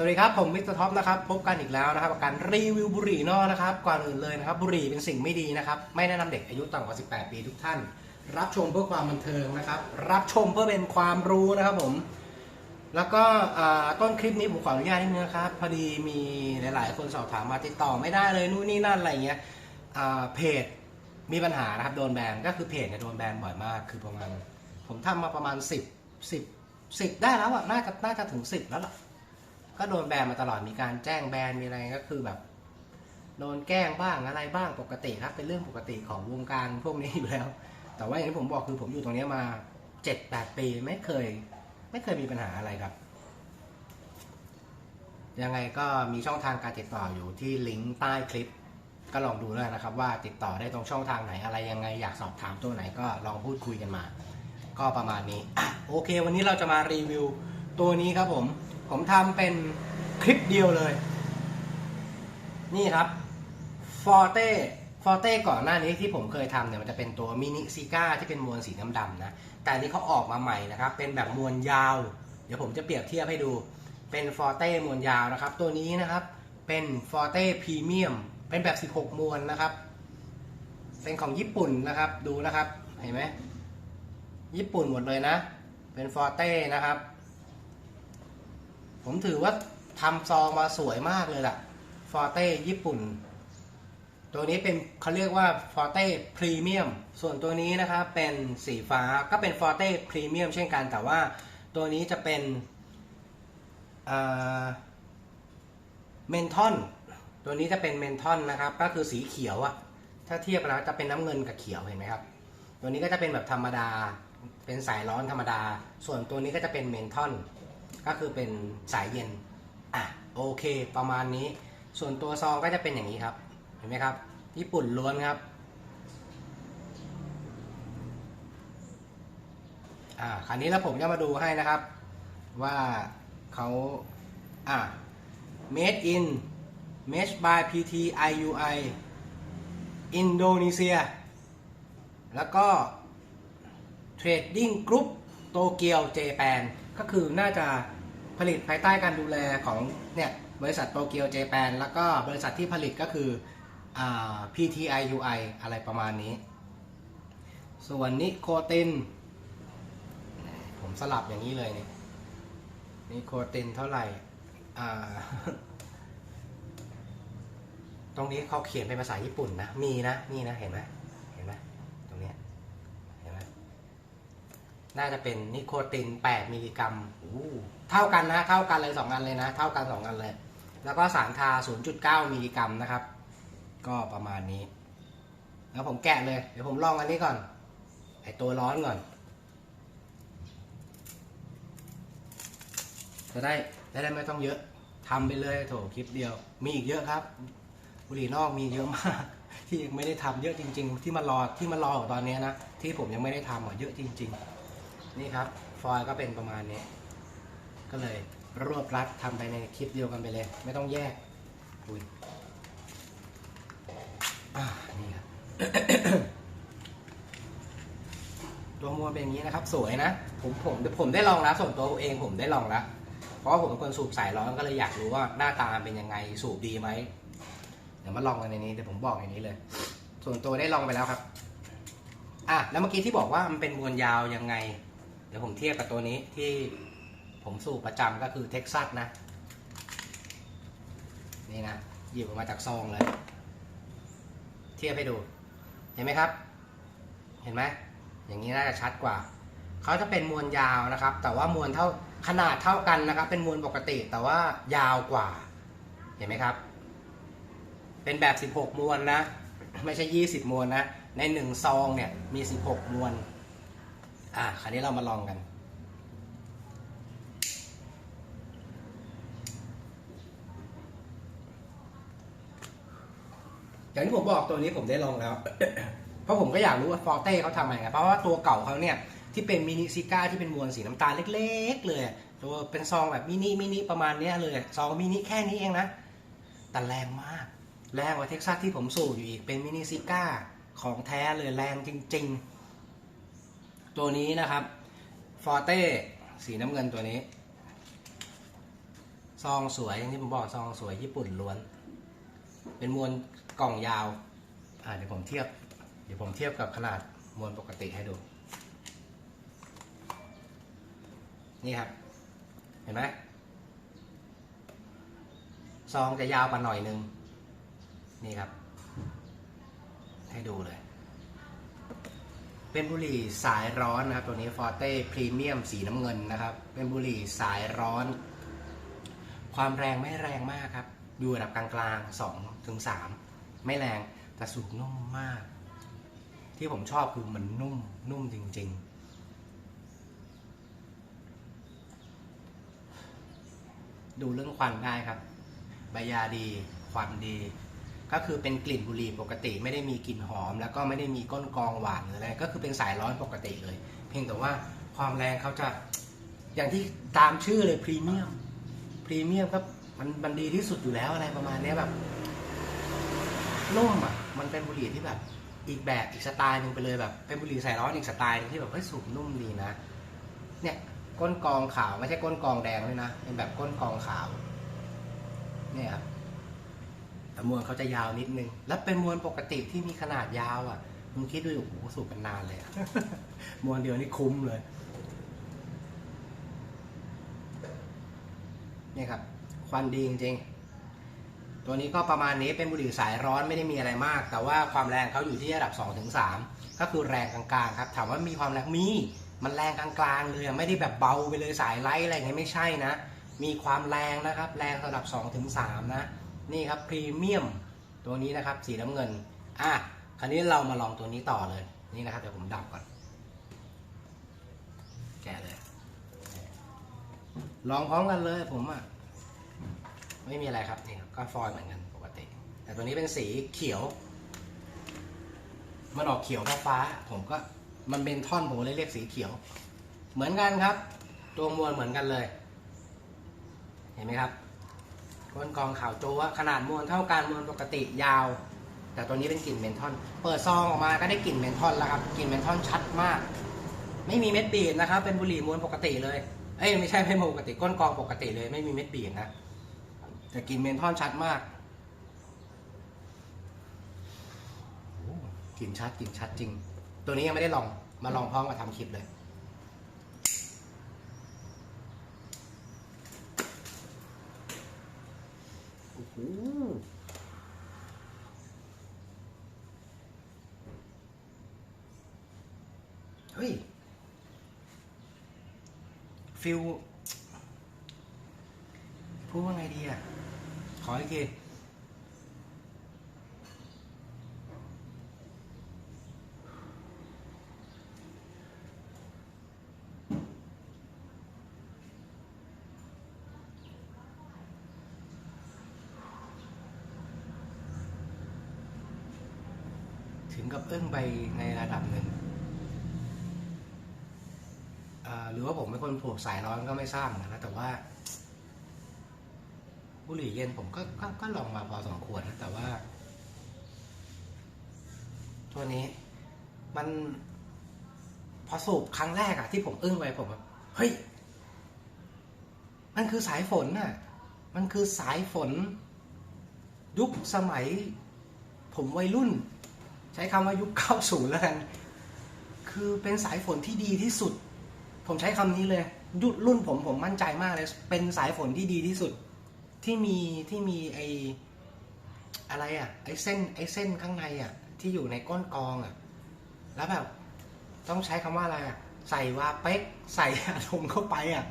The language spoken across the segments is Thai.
สวัสดีครับ ผมมิสเตอร์ท็อปนะครับพบกันอีกแล้วนะครับการรีวิวบุหรี่นอกนะครับก่อนอื่นเลยนะครับ บุหรี่เป็นสิ่งไม่ดีนะครับ ไม่แนะนำเด็กอายุต่ำกว่า 18 ปีทุกท่าน รับชมเพื่อความบันเทิงนะครับ รับชมเพื่อเป็นความรู้นะครับผม แล้วก็ต้นคลิปนี้ผมขออนุญาตนิดนึงนะครับ พอดีมีหลาย ๆ คนสอบถามมาติดต่อไม่ได้เลยนู่นนี่นั่นอะไรเงี้ยเพจมีปัญหานะครับโดนแบนก็คือเพจเนี่ยโดนแบนบ่อยมาก คือประมาณผมทำมาประมาณ 10 10 10 ได้แล้วอะน่าจะน่าจะถึง 10 แล้วล่ะ ก็โดนแบนมาตลอดมีการแจ้งแบนมีอะไรก็คือแบบ โดนแกล้งบ้างอะไรบ้างปกติครับ เป็นเรื่องปกติของวงการพวกนี้อยู่แล้ว แต่ว่าอย่างที่ผมบอกคือผมอยู่ตรงนี้มาเจ็ดแปดปีไม่เคย ไม่เคยมีปัญหาอะไรครับ ยังไงก็มีช่องทางการติดต่ออยู่ที่ลิงก์ใต้คลิป ก็ลองดูด้วยนะครับ ว่าติดต่อได้ตรงช่องทางไหนอะไรยังไงอยากสอบถามตัวไหนก็ลองพูดคุยกันมา ก็ประมาณนี้อโอเค วันนี้เราจะมารีวิวตัวนี้ครับผม ผมทำเป็นคลิปเดียวเลย นี่ครับฟอร์เต้ฟอร์เต้ก่อนหน้านี้ที่ผมเคยทำเนี่ยมันจะเป็นตัวมินิซิก้าที่เป็นมวลสีน้ำดำนะ แต่อันนี้เขาออกมาใหม่นะครับ เป็นแบบมวลยาว เดี๋ยวผมจะเปรียบเทียบให้ดูเป็นฟอร์เต้มวลยาวนะครับ ตัวนี้นะครับเป็นฟอร์เต้พรีเมียมเป็นแบบ 16 มวลนะครับ เป็นของญี่ปุ่นนะครับดูนะครับเห็นไหมญี่ปุ่นหมดเลยนะ เป็นฟอร์เต้นะครับ ผมถือว่าทำซองมาสวยมากเลยล่ะฟอร์เต้ญี่ปุ่น ตัวนี้เป็นเขาเรียกว่าฟอร์เต้พรีเมียมส่วนตัวนี้นะครับเป็นสีฟ้าก็เป็นฟอร์เต้พรีเมียมเช่นกัน แต่ว่าตัวนี้จะเป็นเมนทอนตัวนี้จะเป็นเมนทอนนะครับ ก็คือสีเขียวอะถ้าเทียบแล้วจะเป็นน้ำเงินกับเขียวเห็นไหมครับ ตัวนี้ก็จะเป็นแบบธรรมดา เป็นสายร้อนธรรมดา ส่วนตัวนี้ก็จะเป็นเมนทอน ก็คือเป็นสายเย็นอะโอเค ประมาณนี้ ส่วนตัวซองก็จะเป็นอย่างนี้ครับ เห็นไหมครับ ญี่ปุ่นล้วนครับอ่าคราวนี้แล้วผมจะมาดูให้นะครับ ว่าเขาอ่า made in made by PT IUI อินโดนีเซีย แล้วก็ Trading Group โตเกียวเจแปนก็คือน่าจะ ผลิตภายใต้การดูแลของเนี่ยบริษัทโตเกียวเจแปนแล้วก็บริษัทที่ผลิตก็คืออ PTIUI อะไรประมาณนี้ ส่วนนิโคติน ผมสลับอย่างนี้เลยเนี่ยนิโคตินเท่าไหร่ ตรงนี้เขาเขียนเป็นภาษาญี่ปุ่นนะ มีนะ นี่นะ เห็นไหมเห็นไหมตรงเนี้ยเห็นไหม น่าจะเป็นนิโคติน 8 มิลลิกรัมอู้เท่ากันนะเท่ากันเลย2อันเลยนะ เท่ากัน 2 อันเลย แล้วก็สารทา 0.9 มิลลิกรัมนะครับ ก็ประมาณนี้ แล้วผมแกะเลย เดี๋ยวผมลองอันนี้ก่อน ไอตัวร้อนก่อน จะได้จะได้ไม่ต้องเยอะทำไปเลยโถคลิปเดียว มีอีกเยอะครับ บุหรี่นอกมีเยอะมาก ที่ยังไม่ได้ทำเยอะจริง ๆ ที่มารอที่มารออยู่ตอนนี้นะที่ผมยังไม่ได้ทำอะเยอะจริง ๆ นี่ครับ ฟอยล์ก็เป็นประมาณนี้ ก็เลยรวบรัดทำไปในคลิปเดียวกันไปเลย ไม่ต้องแยกอุ้ยอ่านี่ครับตัวมวลเป็นอย่างนี้นะครับ สวยนะ ผมผมผมได้ลองแล้วส่วนตัวเองผมได้ลองแล้ว เพราะผมเป็นคนสูบสายร้อนก็เลยอยากรู้ว่าหน้าตาเป็นยังไงสูบดีไหมเดี๋ยวมาลองกันในนี้เดี๋ยวผมบอกในนี้เลย ส่วนตัวได้ลองไปแล้วครับ อะแล้วเมื่อกี้ที่บอกว่ามันเป็นมวลยาวยังไง เดี๋ยวผมเทียบกับตัวนี้ที่ผมสูบประจำก็คือเท็กซัสนะ นี่นะ หยิบออกมาจากซองเลย เทียบให้ดู เห็นไหมครับ เห็นไหมอย่างนี้น่าจะชัดกว่า เขาจะเป็นมวลยาวนะครับ แต่ว่ามวลเท่าขนาดเท่ากันนะครับ เป็นมวลปกติแต่ว่ายาวกว่า เห็นไหมครับ เป็นแบบ 16 มวลนะ ไม่ใช่ 20 มวลนะ ในหนึ่งซองเนี่ยมี 16 มวล อะคราวนี้เรามาลองกัน อย่างที่ผมบอกตัวนี้ผมได้ลองแล้ว เพราะผมก็อยากรู้ว่าฟอร์เต้เขาทำยังไง เพราะว่าตัวเก่าเขาเนี่ย ที่เป็นมินิซิก้าที่เป็นมวลสีน้ำตาลเล็ก ๆ เลย ตัวเป็นซองแบบมินิมินิประมาณนี้เลยซองมินิแค่นี้เองนะ แต่แรงมาก แรงกว่าเท็กซัสที่ผมสูบอยู่อีกเป็นมินิซิก้าของแท้เลยแรงจริง ๆ ตัวนี้นะครับฟอร์เต้สีน้ำเงินตัวนี้ ซองสวยอย่างที่ผมบอกซองสวยญี่ปุ่นล้วน เป็นมวลกล่องยาวอ่าเดี๋ยวผมเทียบ เดี๋ยวผมเทียบกับขนาดมวลปกติให้ดู นี่ครับ เห็นไหมซองจะยาวกว่าหน่อยนึง นี่ครับ ให้ดูเลย เป็นบุหรี่สายร้อนนะครับ ตัวนี้ฟอร์เต้พรีเมียมสีน้ำเงินนะครับ เป็นบุหรี่สายร้อน ความแรงไม่แรงมากครับ อยู่ระดับกลางๆสองถึงสามไม่แรงแต่สูบนุ่มมาก ที่ผมชอบคือมันนุ่มนุ่มจริง ๆดูเรื่องควันได้ครับ ใบยาดี ควันดี ก็คือเป็นกลิ่นบุหรี่ปกติ ไม่ได้มีกลิ่นหอม แล้วก็ไม่ได้มีก้นกองหวานหรืออะไรก็คือเป็นสายร้อนปกติเลย เพียงแต่ว่าความแรงเขาจะอย่างที่ตามชื่อเลยพรีเมียมพรีเมียมก็มันมันดีที่สุดอยู่แล้วอะไรประมาณนี้แบบนุ่มอะมันเป็นบุหรี่ที่แบบ อีกแบบอีกสไตล์หนึ่งไปเลยแบบ เป็นบุหรี่สายร้อนอีกสไตล์หนึงที่แบบเฮ้ยสูบนุ่มดีนะ เนี่ยก้นกองขาวไม่ใช่ก้นกองแดงด้วยนะเป็นแบบก้นกองขาว เนี่ยครับ แต่มวลเขาจะยาวนิดนึง แล้วเป็นมวลปกติที่มีขนาดยาวอะมึงคิดดูโอ้โหสูบกันนานเลยอะมวลเดียวนี่คุ้มเลย เนี่ยครับ ควันดีจริงๆ ตัวนี้ก็ประมาณนี้เป็นบุหรี่สายร้อนไม่ได้มีอะไรมาก แต่ว่าความแรงเขาอยู่ที่ระดับ2-3ก็คือแรงกลางๆครับ ถามว่ามีความแรงมี มันแรงกลางๆเลยไม่ได้แบบเบาไปเลยสายไล่อะไรเงี้ยไม่ใช่นะ มีความแรงนะครับ แรงระดับ2-3นะ นี่ครับพรีเมียมตัวนี้นะครับ สีน้ำเงิน อะคราวนี้เรามาลองตัวนี้ต่อเลย นี่นะครับเดี๋ยวผมดับก่อน แกะเลย ลองพร้อมกันเลยผมอะ ไม่มีอะไรครับนี่ก็ฟอยล์เหมือนกันปกติ แต่ตัวนี้เป็นสีเขียว มันออกเขียวฟ้า ผมก็มันเป็นท่อนผมเลยเรียกสีเขียว เหมือนกันครับ ตัวมวลเหมือนกันเลย เห็นไหมครับ ก้นกองขาวโจ้ขนาดมวลเท่ากันมวลปกติยาว แต่ตัวนี้เป็นกลิ่นเมนทอน เปิดซองออกมาก็ได้กลิ่นเมนทอนแล้วครับกลิ่นเมนทอนชัดมาก ไม่มีเม็ดบีดนะครับ เป็นบุหรี่มวลปกติเลยเอ้ยไม่ใช่ไม่ปกติก้นกองปกติเลย ไม่มีเม็ดบีดนะแต่กลิ่นเมนทอนชัดมากกลิ่นชัดกลิ่นชัดจริง ตัวนี้ยังไม่ได้ลองมาลองพร้อมกับทำคลิปเลย โอ้โห เฮ้ยฟิลพูดว่าไงดีอะ ขออีกที ถึงกับอึ้งไปในระดับหนึ่งหรือว่าผมเป็นคนผูกสายร้อนก็ไม่ทราบนะ แต่ว่า บุหรี่เย็นผมก็กก็ลองมาพอสมควรนะแต่ว่า ตัวนี้มันพอสูบครั้งแรกอะที่ผมอึ้งไปผมแบบเฮ้ย มันคือสายฝนน่ะ มันคือสายฝน ยุคสมัย ผมวัยรุ่น ช้คำว่ายุค 90 แล้วกัน คือเป็นสายฝนที่ดีที่สุด ผมใช้คำนี้เลยยุครุ่นผมผมมั่นใจมากเลย เป็นสายฝนที่ดีที่สุด ที่มีที่มีไออะไรอะ่ะ ไอเส้นไอเส้นข้างในอะ่ะ ที่อยู่ในก้นกองอะ่ะ แล้วแบบต้องใช้คำว่าอะไรอะ่ะ ใส่วาเป๊กใส่อะตอมเข้าไปอะ่ะ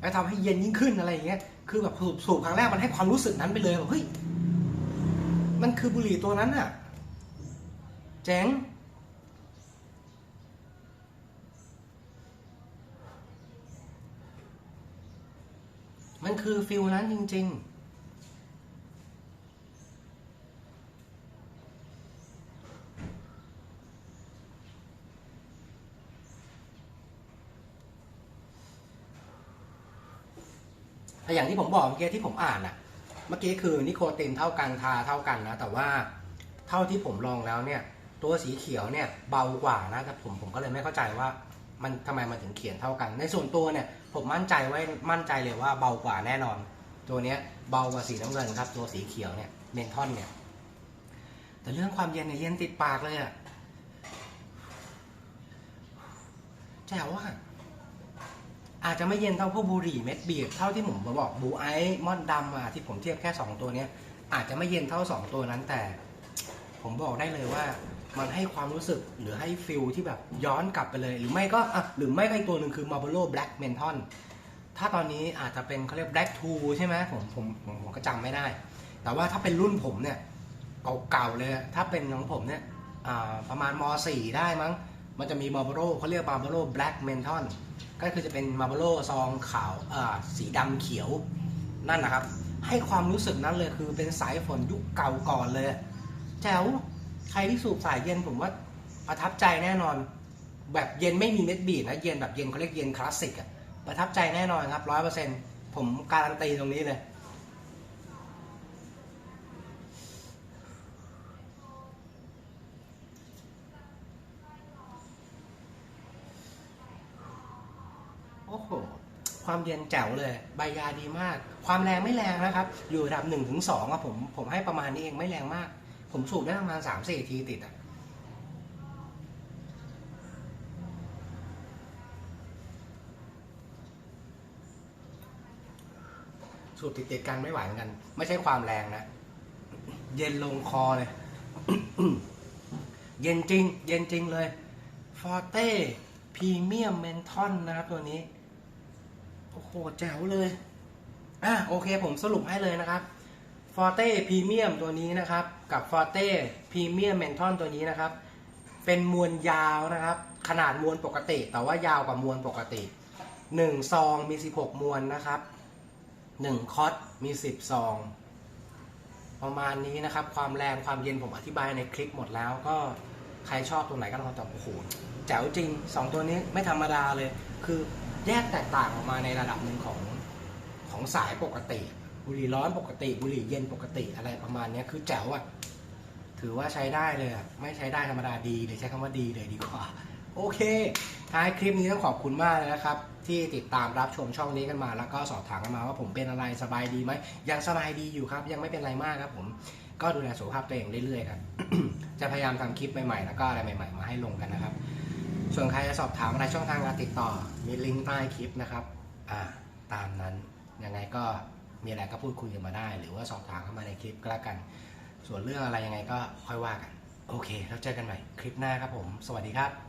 แล้วทำให้เย็นยิ่งขึ้นอะไรอย่างเงี้ย คือแบบสูบสูบครั้งแรกมันให้ความรู้สึกนั้นไปเลยแบบเฮ้ย มันคือบุหรี่ตัวนั้นอะ เจ๋งมันคือฟิลนั้นจริง ๆแต่อย่างที่ผมบอกเมื่อกี้ที่ผมอ่านอะเมื่อกี้คือนิโคตินเท่ากันทาเท่ากันนะแต่ว่าเท่าที่ผมลองแล้วเนี่ย ตัวสีเขียวเนี่ยเบากว่านะแต่ผมผมก็เลยไม่เข้าใจว่ามันทำไมมันถึงเขียนเท่ากัน ในส่วนตัวเนี่ยผมมั่นใจไว้มั่นใจเลยว่าเบากว่าแน่นอน ตัวเนี้ยเบากว่าสีน้ำเงินครับ ตัวสีเขียวเนี่ยเมนทอนเนี่ยแต่เรื่องความเย็นเนี่ยเย็นติดปากเลยอะแจ๋วอะอาจจะไม่เย็นเท่าพวกบุหรี่เม็ดบีบเท่าที่ผมบอกบูไอซ์มอนดำอะที่ผมเทียบแค่ 2 ตัวเนี้ยอาจจะไม่เย็นเท่า 2 ตัวนั้นแต่ ผมบอกได้เลยว่า มันให้ความรู้สึกหรือให้ฟิลที่แบบย้อนกลับไปเลย หรือไม่ก็อะหรือไม่ก็อีกตัวหนึ่งคือ Marlboro Black Menthol ถ้าตอนนี้อาจจะเป็นเขาเรียก Black 2 ใช่ไหมผมผมผมผมก็จำไม่ได้ แต่ว่าถ้าเป็นรุ่นผมเนี่ยเก่าๆเลยถ้าเป็นของผมเนี่ยอ่าประมาณม .4 ได้มั้ง มันจะมี Marlboro เขาเรียก Marlboro Black Menthol ก็คือจะเป็น Marlboro ซองขาวอ่าสีดำเขียวนั่นนะครับ ให้ความรู้สึกนั้นเลยคือเป็นสายฝนยุคเก่าก่อนเลยแจ๋ว ใครที่สูบสายเย็นผมว่าประทับใจแน่นอน แบบเย็นไม่มีเม็ดบีดนะเย็นแบบเย็นเขาเรียกเย็นคลาสสิกอะประทับใจแน่นอนครับร้อยเปอร์เซ็นต์ผมการันตีตรงนี้เลยโอ้โห ความเย็นแจ๋วเลย ใบยาดีมาก ความแรงไม่แรงนะครับ อยู่ระดับหนึ่งถึงสองอะผม ผมให้ประมาณนี้เองไม่แรงมาก ผมสูบได้ประมาณสามสี่ทีติดอะสูบติดติดกันไม่ไหวเหมือนกัน ไม่ใช่ความแรงนะ เย็นลงคอเลย เย็นจริง เย็นจริงเลยฟอร์เต้พรีเมียมเมนทอนนะครับตัวนี้ โอ้โหแจ๋วเลย อะโอเคผมสรุปให้เลยนะครับ ฟอร์เต้พรีเมียมตัวนี้นะครับ กับฟอร์เต้พรีเมียมเมนทอนตัวนี้นะครับ เป็นมวลยาวนะครับ ขนาดมวลปกติ แต่ว่ายาวกว่ามวลปกติ1ซองมี16มวลนะครับ1คอตมี10ซอง ประมาณนี้นะครับ ความแรงความเย็นผมอธิบายในคลิปหมดแล้วก็ใครชอบตรงไหนก็ลองตอบโอ้โหแจ๋วจริง2ตัวนี้ไม่ธรรมดาเลย คือแยกแตกต่างออกมาในระดับหนึ่งของของสายปกติ บุหรี่ร้อนปกติบุหรี่เย็นปกติอะไรประมาณนี้คือแจ๋วอะถือว่าใช้ได้เลยอะไม่ใช้ได้ธรรมดาดีเลยใช้คำว่าดีเลยดีกว่า โอเค ท้ายคลิปนี้ต้องขอบคุณมากเลยนะครับ ที่ติดตามรับชมช่องนี้กันมา แล้วก็สอบถามกันมาว่าผมเป็นอะไรสบายดีไหมยังสบายดีอยู่ครับ ยังไม่เป็นไรมากครับ ผมก็ดูแลสุขภาพตัวเองเรื่อยๆครับจะพยายามทำคลิปใหม่ๆ แล้วก็อะไรใหม่ ๆ มาให้ลงกันนะครับ ส่วนใครจะสอบถามอะไรช่องทางการติดต่อ มีลิงก์ใต้คลิปนะครับ อ่า ตามนั้น ยังไงก็ มีอะไรก็พูดคุยกันมาได้ หรือว่าสอบถามเข้ามาในคลิปก็แล้วกัน ส่วนเรื่องอะไรยังไงก็ค่อยว่ากัน โอเค แล้วเจอกันใหม่คลิปหน้าครับผม สวัสดีครับ